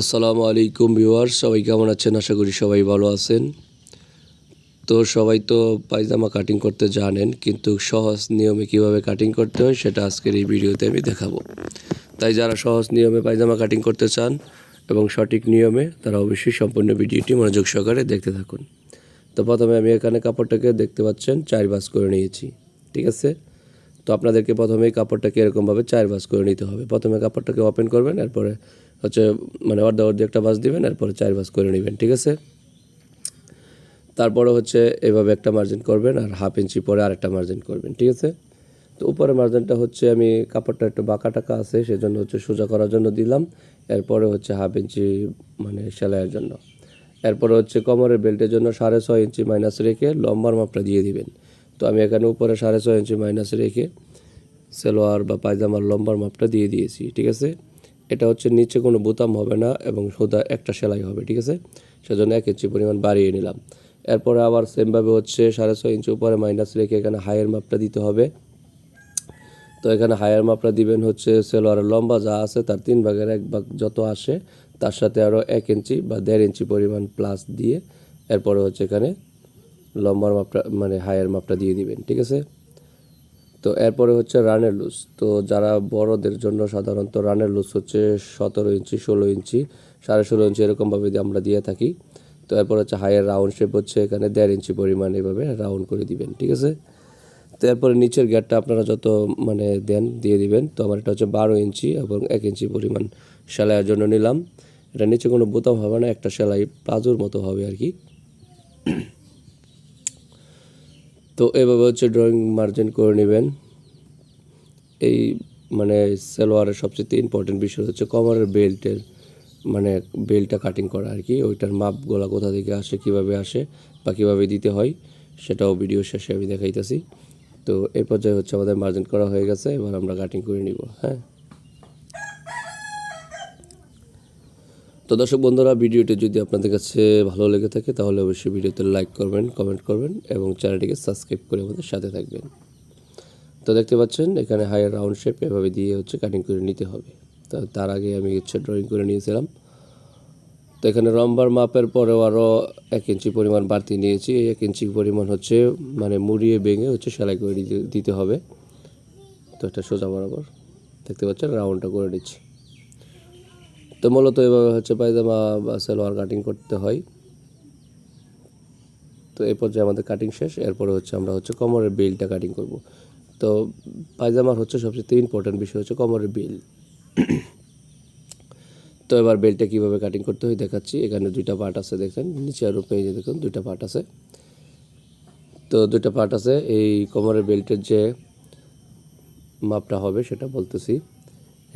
আসসালামু আলাইকুম ভিউয়ার্স, সবাই কেমন আছেন? আশা করি সবাই ভালো আছেন। তো সবাই তো পায়জামা কাটিং করতে জানেন, কিন্তু সহজ নিয়মে কীভাবে কাটিং করতে হয় সেটা আজকের এই ভিডিওতে আমি দেখাবো। তাই যারা সহজ নিয়মে পায়জামা কাটিং করতে চান এবং সঠিক নিয়মে, তারা অবশ্যই সম্পূর্ণ ভিডিওটি মনোযোগ সহকারে দেখতে থাকুন। তো প্রথমে আমি এখানে কাপড়টাকে দেখতে পাচ্ছেন, চার বাস করে নিয়েছি, ঠিক আছে? তো আপনাদেরকে প্রথমেই কাপড়টাকে এরকমভাবে চার বাস করে নিতে হবে। প্রথমে কাপড়টাকে ওপেন করবেন, এরপরে হচ্ছে মানে অর্ধা অর্ধি একটা বাস দিবেন, এরপরে চার বাস করে নেবেন, ঠিক আছে? তারপরে হচ্ছে এভাবে একটা মার্জিন করবেন আর হাফ ইঞ্চি পরে আরেকটা মার্জিন করবেন, ঠিক আছে? তো উপরে মার্জিনটা হচ্ছে আমি কাপড়টা একটু বাঁকা টাকা আছে, সেজন্য হচ্ছে সোজা করার জন্য দিলাম, এরপরে হচ্ছে হাফ ইঞ্চি মানে সেলাইয়ের জন্য। এরপরে হচ্ছে কোমরের বেল্টের জন্য সাড়ে ছয় ইঞ্চি মাইনাস রেখে লম্বার মাপটা দিয়ে দিবেন। তো আমি এখানে উপরে সাড়ে ছয় ইঞ্চি মাইনাস রেখে সেলোয়ার বা পায়জামার লম্বার মাপটা দিয়ে দিয়েছি, ঠিক আছে? এটা হচ্ছে নিচে কোনো বোতাম হবে না এবং সোদা একটা সেলাই হবে, ঠিক আছে? সেজন্য এক ইঞ্চি পরিমাণ বাড়িয়ে নিলাম। এরপরে আবার সেমভাবে হচ্ছে সাড়ে ছয় ইঞ্চি উপরে মাইনাস রেখে এখানে হাইয়ের মাপটা দিতে হবে। তো এখানে হায়ার মাপটা দিবেন হচ্ছে সেলোয়ারের লম্বা যা আছে তার তিন ভাগের এক ভাগ যত আসে, তার সাথে আরও এক ইঞ্চি বা দেড় ইঞ্চি পরিমাণ প্লাস দিয়ে এরপরে হচ্ছে এখানে লম্বার মাপটা মানে হায়ার মাপটা দিয়ে দিবেন, ঠিক আছে? তো এরপরে হচ্ছে রানের লুজ তো যারা বড়দের জন্য সাধারণত রানের লুজ হচ্ছে সতেরো ইঞ্চি, ষোলো ইঞ্চি, সাড়ে ষোলো ইঞ্চি এরকমভাবে আমরা দিয়ে থাকি, তো এরপর হচ্ছে হায়ার রাউন্ড শেপ হচ্ছে এখানে দেড় ইঞ্চি পরিমাণ এভাবে রাউন্ড করে দিবেন, ঠিক আছে? তো এরপরে নিচের গ্যাটটা আপনারা যত মানে দেন দিয়ে দিবেন, তো আমার এটা হচ্ছে বারো ইঞ্চি এবং এক ইঞ্চি পরিমাণ সেলাইয়ের জন্য নিলাম। এটা নিচে কোনো বোতাম হবে না, একটা সেলাই প্লাজোর মতো হবে আর কি। তো এভাবে হচ্ছে ড্রয়িং মার্জিন করে নেবেন। এই মানে সালোয়ারের সবচেয়ে ইম্পর্টেন্ট বিষয় হচ্ছে কমারের বেল্টের মানে বেল্টটা কাটিং করা আর কি। ওইটার মাপগুলা কোথা থেকে আসে, কীভাবে আসে বা কীভাবে দিতে হয় সেটাও ভিডিও শেষে আমি দেখাইতেছি। তো এই পর্যায়ে হচ্ছে আমাদের মার্জিন করা হয়ে গেছে, এবার আমরা কাটিং করে নিব হ্যাঁ? তো দর্শক বন্ধুরা, ভিডিওটি যদি আপনাদের কাছে ভালো লেগে থাকে, তাহলে অবশ্যই ভিডিওতে লাইক করবেন কমেন্ট করবেন এবং চ্যানেলটিকে সাবস্ক্রাইব করে আমাদের সাথে থাকবেন। তো দেখতে পাচ্ছেন, এখানে হায়ার রাউন্ড শেপ এভাবে দিয়ে হচ্ছে কাটিং করে নিতে হবে। তো তার আগে আমি হচ্ছে ড্রয়িং করে নিয়েছিলাম। তো এখানে লম্বার মাপের পরেও আরও এক ইঞ্চি পরিমাণ বাড়তি নিয়েছি। এই এক ইঞ্চি পরিমাণ হচ্ছে মানে মুড়িয়ে ভেঙে হচ্ছে সেলাই করে দিতে হবে। তো এটা সোজা বরাবর। দেখতে পাচ্ছেন রাউন্ডটা করে নিচ্ছি। তো মূলত এভাবে হচ্ছে পায়জামা বা সালোয়ার কাটিং করতে হয়। তো এই পর্যায়ে আমাদের কাটিং শেষ, এরপরে হচ্ছে আমরা হচ্ছে কোমরের বেলটা কাটিং করব। তো পায়জামার হচ্ছে সবচেয়ে ইম্পর্টেন্ট বিষয় হচ্ছে কোমরের বিল তো এবার বেলটা কীভাবে কাটিং করতে হয় দেখাচ্ছি। এখানে দুইটা পার্ট আছে দেখেন নিচে আর উপরে এই যে দেখুন, দুইটা পার্ট আছে। তো দুইটা পার্ট আছে, এই কোমরের বেল্টের যে মাপটা হবে সেটা বলতেছি।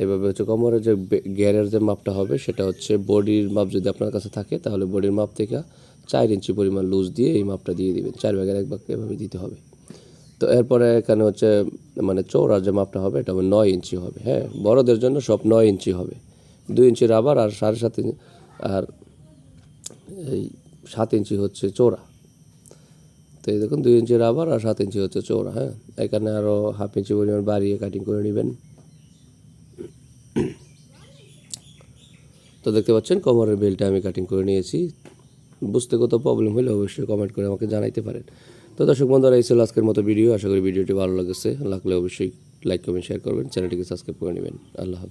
এভাবে হচ্ছে কোমরের যে গিয়ারের যে মাপটা হবে, সেটা হচ্ছে বডির মাপ যদি আপনার কাছে থাকে, তাহলে বডির মাপ থেকে চার ইঞ্চি পরিমাণ লুজ দিয়ে এই মাপটা দিয়ে দিবেন। চার ভাগের এক ভাগ এভাবে দিতে হবে। তো এরপরে এখানে হচ্ছে মানে চৌড়ার যে মাপটা হবে, এটা হবে নয় ইঞ্চি হবে হ্যাঁ? বড়দের জন্য সব নয় ইঞ্চি হবে। দুই ইঞ্চি রাবার আর সাড়ে সাত ইঞ্চি, আর এই সাত ইঞ্চি হচ্ছে চৌড়া তো এই দেখুন, দুই ইঞ্চি রাবার আর সাত ইঞ্চি হচ্ছে চৌড়া হ্যাঁ? এখানে আরও হাফ ইঞ্চি পরিমাণ বাড়িয়ে কাটিং করে নেবেন। তো দেখতে পাচ্ছেন, কোমরের বেলটা আমি কাটিং করে নিয়েছি। বুঝতে কত প্রবলেম হলে অবশ্যই কমেন্ট করে আমাকে জানাইতে পারেন। তো দর্শক বন্ধুরা, এই ছিল আজকের মতো ভিডিও আশা করি ভিডিওটি ভালো লাগেছে। লাগলে অবশ্যই লাইক কমেন্ট শেয়ার করবেন। চ্যানেলটিকে সাবস্ক্রাইব করে নেবেন। আল্লাহ হাফিজ।